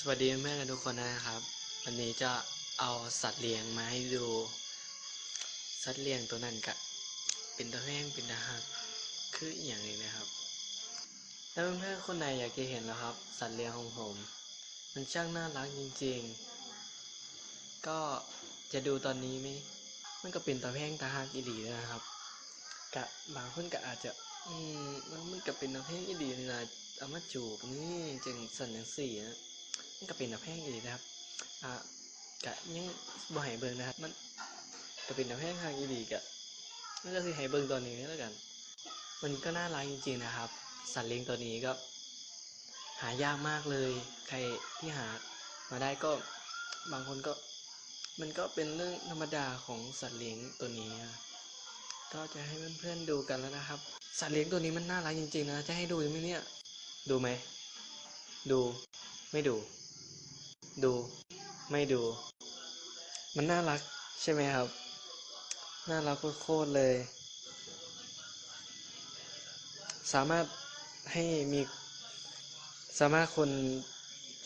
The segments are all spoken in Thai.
สวัสดีเพื่อนๆกันทุกคนนะครับ วันนี้จะเอาสัตว์เลี้ยงมาให้ดู สัตว์เลี้ยงตัวนั้นกะเป็นตะแพงเป็นตะหักคืออย่างนี้นะครับแล้วเพื่อนๆคนไหนอยากจะเห็นแล้วครับ สัตว์เลี้ยงของผม มันช่างน่ารักจริงๆ ก็จะดูตอนนี้ไหมมันก็เป็นตะแพงตะหักอีหลีนะครับกะบางคนก็อาจจะ อืมมันมันก็เป็นตะแพงอีหลีนะเอามาจูบนี่จึงสั่นจังสี่นะ มันก็เป็นน้ำแพงอีกนะครับอ่ากะยังบ่ให้เบิ่งนะครับ มันก็เป็นน้ำแพงทางอีดีกะมันก็คือให้เบิ่งตอนนี้แล้วกัน มันก็น่ารักจริงๆนะครับ สัตว์เลี้ยงตัวนี้ก็ หายากมากเลย ใครที่หามาได้ก็บางคนก็ มันก็เป็นเรื่องธรรมดาของสัตว์เลี้ยงตัวนี้ก็จะให้เพื่อนๆดูกันแล้วนะครับ สัตว์เลี้ยงตัวนี้มันน่ารักจริงๆนะจะให้ดูไหมเนี่ย ดูไหมดูไม่ดู ดู ไม่ดู มันน่ารักใช่ไหมครับ น่ารักโคตรเลย สามารถให้มี สามารถคน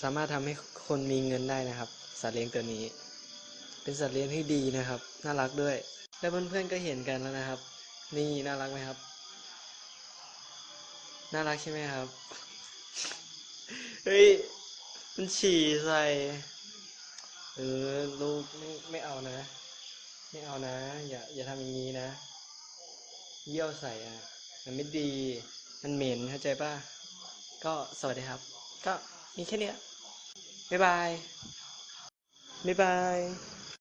สามารถทำให้คนมีเงินได้นะครับ สัตว์เลี้ยงตัวนี้ เป็นสัตว์เลี้ยงที่ดีนะครับ น่ารักด้วย แล้วเพื่อนๆก็เห็นกันแล้วนะครับ นี่น่ารักไหมครับ น่ารักใช่ไหมครับ เฮ้ย มันฉี่ใส่ เออ ลูกไม่ไม่เอานะ ไม่เอานะ อย่าอย่าทำอย่างนี้นะ เยี่ยวใส่อะ มันไม่ดี มันเหม็นเข้าใจป่ะ ก็สวัสดีครับ ก็มีแค่เนี้ยบ๊ายบาย บ๊ายบาย